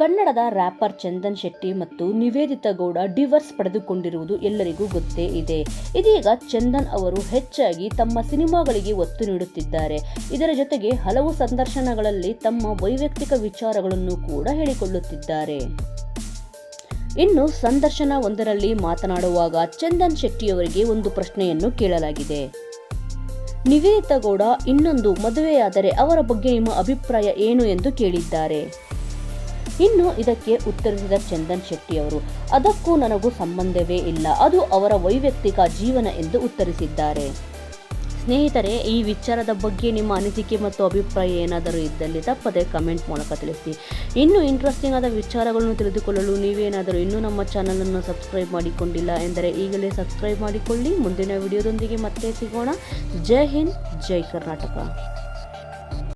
ಕನ್ನಡದ ರ್ಯಾಪರ್ ಚಂದನ್ ಶೆಟ್ಟಿ ಮತ್ತು ನಿವೇದಿತಾ ಗೌಡ ಡಿವರ್ಸ್ ಪಡೆದುಕೊಂಡಿರುವುದು ಎಲ್ಲರಿಗೂ ಗೊತ್ತೇ ಇದೆ. ಇದೀಗ ಚಂದನ್ ಅವರು ಹೆಚ್ಚಾಗಿ ತಮ್ಮ ಸಿನಿಮಾಗಳಿಗೆ ಒತ್ತು ನೀಡುತ್ತಿದ್ದಾರೆ. ಇದರ ಜೊತೆಗೆ ಹಲವು ಸಂದರ್ಶನಗಳಲ್ಲಿ ತಮ್ಮ ವೈಯಕ್ತಿಕ ವಿಚಾರಗಳನ್ನು ಕೂಡ ಹೇಳಿಕೊಳ್ಳುತ್ತಿದ್ದಾರೆ. ಇನ್ನು ಸಂದರ್ಶನ ಒಂದರಲ್ಲಿ ಮಾತನಾಡುವಾಗ ಚಂದನ್ ಶೆಟ್ಟಿಯವರಿಗೆ ಒಂದು ಪ್ರಶ್ನೆಯನ್ನು ಕೇಳಲಾಗಿದೆ. ನಿವೇದಿತಾ ಗೌಡ ಇನ್ನೊಂದು ಮದುವೆಯಾದರೆ ಅವರ ಬಗ್ಗೆ ನಿಮ್ಮ ಅಭಿಪ್ರಾಯ ಏನು ಎಂದು ಕೇಳಿದ್ದಾರೆ. ಇನ್ನು ಇದಕ್ಕೆ ಉತ್ತರಿಸಿದ ಚಂದನ್ ಶೆಟ್ಟಿ ಅವರು ಅದಕ್ಕೂ ನನಗೂ ಸಂಬಂಧವೇ ಇಲ್ಲ. ಅದು ಅವರ ವೈಯಕ್ತಿಕ ಜೀವನ ಎಂದು ಉತ್ತರಿಸಿದ್ದಾರೆ. ಸ್ನೇಹಿತರೆ, ಈ ವಿಚಾರದ ಬಗ್ಗೆ ನಿಮ್ಮ ಅನಿಸಿಕೆ ಮತ್ತು ಅಭಿಪ್ರಾಯ ಏನಾದರೂ ಇದ್ದಲ್ಲಿ ತಪ್ಪದೆ ಕಮೆಂಟ್ ಮೂಲಕ ತಿಳಿಸಿ. ಇನ್ನೂ ಇಂಟ್ರೆಸ್ಟಿಂಗ್ ಆದ ವಿಚಾರಗಳನ್ನು ತಿಳಿದುಕೊಳ್ಳಲು ನೀವೇನಾದರೂ ಇನ್ನೂ ನಮ್ಮ ಚಾನಲನ್ನು ಸಬ್ಸ್ಕ್ರೈಬ್ ಮಾಡಿಕೊಂಡಿಲ್ಲ ಎಂದರೆ ಈಗಲೇ ಸಬ್ಸ್ಕ್ರೈಬ್ ಮಾಡಿಕೊಳ್ಳಿ. ಮುಂದಿನ ವಿಡಿಯೋದೊಂದಿಗೆ ಮತ್ತೆ ಸಿಗೋಣ. ಜೈ ಹಿಂದ್, ಜೈ ಕರ್ನಾಟಕ.